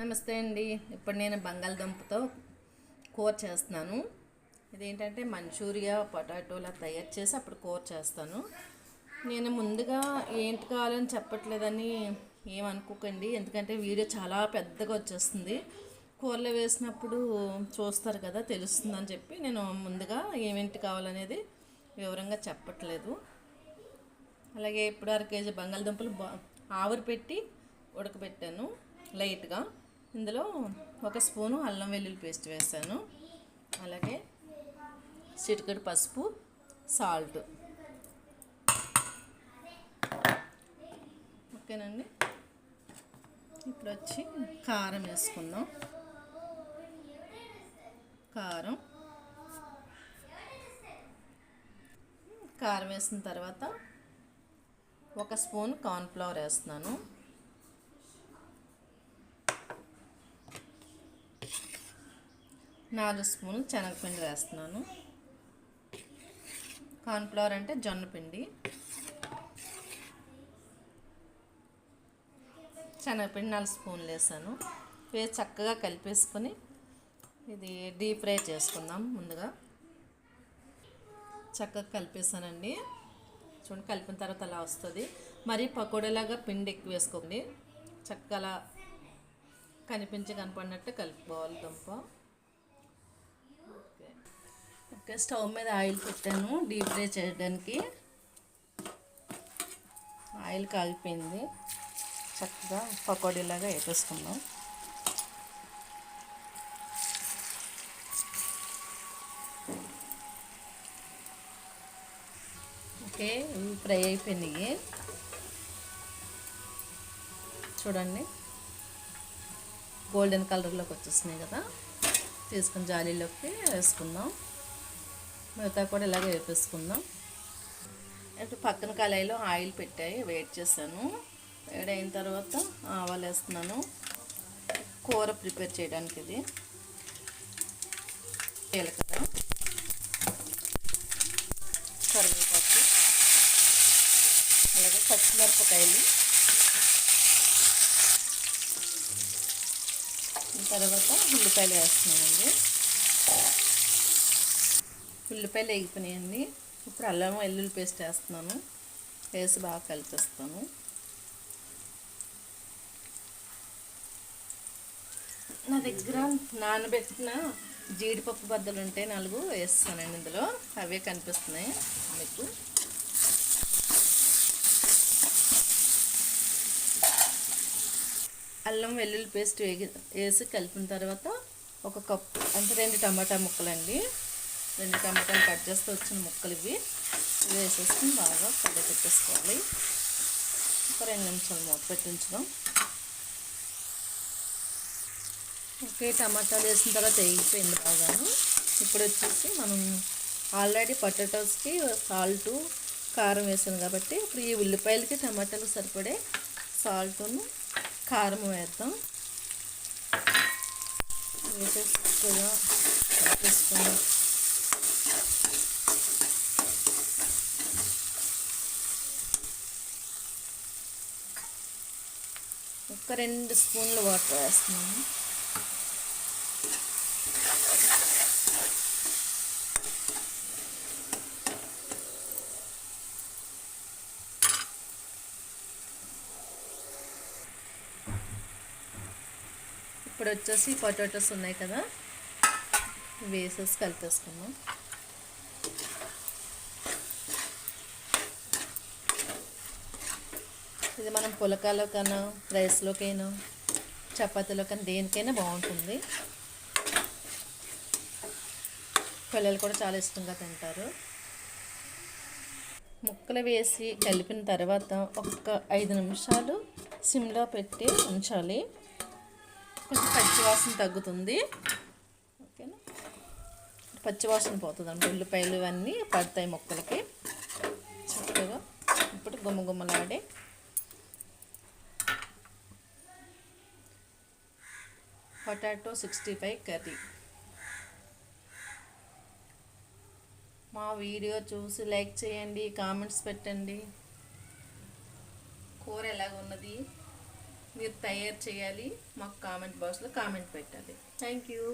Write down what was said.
నమస్తే అండి. ఇప్పుడు నేను బంగాళదుంపతో కూర చేస్తున్నాను. ఇదేంటంటే మంచూరియా పొటాటోలా తయారు చేసి అప్పుడు కూర చేస్తాను. నేను ముందుగా ఏంటి కావాలని చెప్పట్లేదని ఏమనుకోకండి. ఎందుకంటే వీడియో చాలా పెద్దగా వచ్చేస్తుంది. కూరలో వేసినప్పుడు చూస్తారు కదా తెలుస్తుందని చెప్పి నేను ముందుగా ఏమేంటి కావాలనేది వివరంగా చెప్పట్లేదు. అలాగే ఇప్పుడు అర కేజీ బంగాళదుంపలు బా ఆవిరి పెట్టి ఉడకబెట్టాను లైట్గా. ఇందులో ఒక స్పూను అల్లం వెల్లుల్లి పేస్ట్ వేసాను. అలాగే చిటికెడు పసుపు సాల్ట్. ఓకేనండి? ఇప్పుడు వచ్చి కారం వేసుకుందాం. కారం. కారం వేసిన తర్వాత ఒక స్పూన్ కార్న్ఫ్లవర్ వేస్తున్నాను. నాలుగు స్పూన్లు శనగపిండి వేస్తున్నాను. కార్న్ఫ్లవర్ అంటే జొన్న పిండి. శనగపిండి నాలుగు స్పూన్లు వేసాను. వేసి చక్కగా కలిపేసుకొని ఇది డీప్ ఫ్రై చేసుకుందాం ముందుగా. చక్కగా కలిపేసానండి. చూడండి కలిపిన తర్వాత అలా వస్తుంది. మరి పకోడీలాగా పిండి ఎక్కువ వేసుకోండి చక్కగా అలా కనిపించి కనపడినట్టు కలుపుకోవాలి దుంప. స్టవ్ మీద ఆయిల్ పెట్టాను డీప్ ఫ్రై చేయడానికి. ఆయిల్ కాలిపోయింది. చక్కగా పకోడీలాగా వేపేసుకుందాం ఓకే ఇవి ఫ్రై అయిపోయినాయి. చూడండి. గోల్డెన్ కలర్లోకి వచ్చేసినాయి కదా. తీసుకుని జాలీలోకి వేసుకుందాం. మిగతా కూడా ఇలాగే వేపేసుకుందాం. ఇప్పుడు పక్కన కళాయిలో ఆయిల్ పెట్టాయి వెయిట్ చేశాను. వేడైన తర్వాత ఆవాలు వేస్తున్నాను. కూర ప్రిపేర్ చేయడానికి ఇది. జీలకర్ర కరివేపాకు అలాగే పచ్చిమిరపకాయలు. తర్వాత ఉల్లిపాయలు వేస్తున్నానండి. ఉల్లిపాయలు వేగిపోయినాయండి. ఇప్పుడు అల్లం వెల్లుల్లి పేస్ట్ వేస్తున్నాను. వేసి బాగా కలిపిస్తాను. నా దగ్గర నానబెట్టిన జీడిపప్పు బద్దలు ఉంటే నాలుగు వేస్తానండి ఇందులో. అవే కనిపిస్తున్నాయి మీకు. అల్లం వెల్లుల్లి పేస్ట్ వేగి వేసి కలిపిన తర్వాత ఒక కప్పు అంటే రెండు టమాటా ముక్కలండి. రెండు టమాటాలు కట్ చేస్తే వచ్చిన ముక్కలు ఇవి ఇవి వేసేసుకుని బాగా కళ్ళ పెట్టేసుకోవాలి. ఒక రెండు నిమిషాలు మూత పెట్టించడం ఓకే టమాటాలు వేసిన తర్వాత వేగిపోయింది బాగాను. ఇప్పుడు వచ్చేసి మనం ఆల్రెడీ పొటాటోస్కి సాల్టు కారం వేసాను కాబట్టి ఇప్పుడు ఈ ఉల్లిపాయలకి టమాటాలు సరిపడే సాల్ట్ను కారం వేద్దాం. వేసేసి కూడా ఒక రెండు స్పూన్లు వాటర్ వేస్తున్నాను. ఇప్పుడు వచ్చేసి పొటాటోస్ ఉన్నాయి కదా వేసేసి కలిపేసుకున్నాం ఇది మనం పులకాలోకైనా రైస్లోకైనా చపాతీలోకైనా దేనికైనా బాగుంటుంది. పిల్లలు కూడా చాలా ఇష్టంగా తింటారు. ముక్కలు వేసి కలిపిన తర్వాత ఒక్క ఐదు నిమిషాలు సిమ్లో పెట్టి ఉంచాలి. కొంచెం పచ్చివాసన తగ్గుతుంది. ఓకేనా? పచ్చివాసన పోతుంది అంటే ఉల్లిపాయలు ఇవన్నీ పడతాయి మొక్కలకి. చక్కగా ఇప్పుడు గుమ్మగుమ్మలాడే పొటాటో సిక్స్టీ ఫైవ్ కర్రీ. మా వీడియో చూసి లైక్ చేయండి కామెంట్స్ పెట్టండి. కూర ఎలాగున్నది? మీరు తయారు చేయాలి మాకు కామెంట్ బాక్స్లో కామెంట్ పెట్టాలి థ్యాంక్ యూ.